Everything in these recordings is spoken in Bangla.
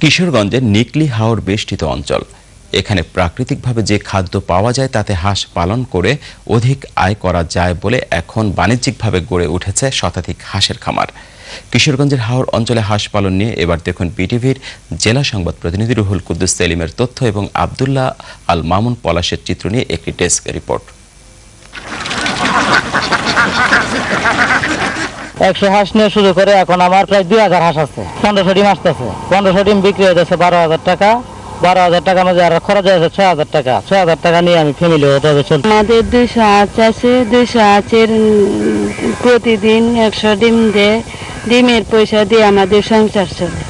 কিশোরগঞ্জের নিকলি হাওর বেষ্টিত অঞ্চল। এখানে প্রাকৃতিকভাবে যে খাদ্য পাওয়া যায় তাতে হাঁস পালন করে অধিক আয় করা যায় বলে এখন বাণিজ্যিকভাবে গড়ে উঠেছে শতাধিক হাঁসের খামার। কিশোরগঞ্জের হাওর অঞ্চলে হাঁস পালন নিয়ে এবার দেখুন বিটিভির জেলা সংবাদ প্রতিনিধি রুহুল কুদ্দুস সেলিমের তথ্য এবং আবদুল্লাহ আল মামুন পলাশের চিত্র নিয়ে একটি ডেস্ক রিপোর্ট। একশো হাঁস নিয়ে শুরু করে এখন আমার প্রায় দুই হাজার হাঁস আছে। পনেরোশো ডিম আসতেছে। পনেরোশো ডিম বিক্রি হয়ে যাচ্ছে বারো হাজার টাকা। বারো হাজার টাকার মধ্যে আর খরচ হয়েছে ছয় হাজার টাকা। ছয় হাজার টাকা নিয়ে আমি ফ্যামিলি হতে হবে চলছে আমাদের দুইশো হাঁস আছে। দুইশো হাঁসের প্রতিদিন একশো ডিম দেয়। ডিমের পয়সা দিয়ে আমাদের সংসার চলে।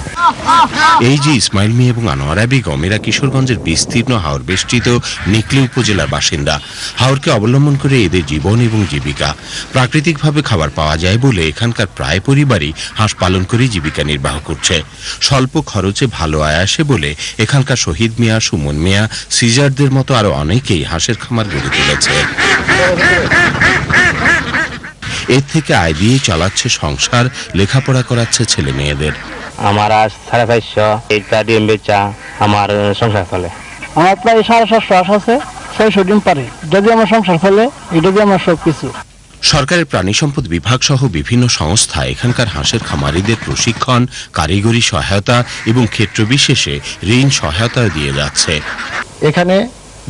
এই যে ইসমাইল মিয়া এবং আনোয়ারা বেগম এরা কিশোরগঞ্জের বিস্তীর্ণ হাওর বেষ্টিত নিকলি উপজেলার বাসিন্দা। হাওরকে অবলম্বন করে এদের জীবন এবং জীবিকা। প্রাকৃতিকভাবে খাবার পাওয়া যায় বলে এখানকার প্রায় পরিবারই হাঁস পালন করে জীবিকা নির্বাহ করছে। স্বল্প খরচে ভালো আয় আসে বলে এখানকার শহীদ মিয়া, সুমন মিয়া, সিজারদের মতো আরও অনেকেই হাঁসের খামার গড়ে তুলেছে। এর থেকে আয় দিয়ে চালাচ্ছে সংসার লেখাপড়া করাচ্ছে ছেলে মেয়েদের। আমার আজ সাড়ে পাঁচশো এইটা ডিম বেচা আমার সংসার চলে। আমার প্রায় সাড়ে সাতশো হাঁস আছে ছয়শো ডিম পারে। যদি আমার সংসার চলে এটা দিয়ে আমার সব কিছু সরকারের প্রাণী সম্পদ বিভাগ সহ বিভিন্ন সংস্থা এখানকার হাঁসের খামারিদের প্রশিক্ষণ কারিগরি সহায়তা এবং ক্ষেত্র বিশেষে ঋণ সহায়তা দিয়ে যাচ্ছে। এখানে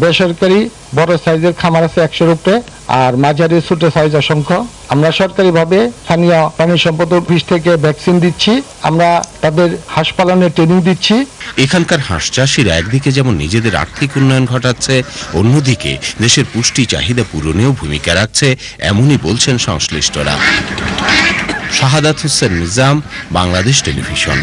বেসরকারি বড় সাইজের খামার আছে একশোর উপরে। আর মাঝারি ছোট সাইজ অসংখ্য। আমরা সরকারিভাবে স্থানীয় প্রাণী সম্পদ অফিস থেকে ভ্যাকসিন দিচ্ছি। আমরা তাদের হাঁস পালনের ট্রেনিং দিচ্ছি। এখানকার হাঁস চাষিরা একদিকে যেমন নিজেদের আর্থিক উন্নয়ন ঘটাচ্ছে, অন্যদিকে দেশের পুষ্টি চাহিদা পূরণেও ভূমিকা রাখছে, এমনই বলছেন সংশ্লিষ্টরা। শাহাদাত হোসেন নিজাম, বাংলাদেশ টেলিভিশন।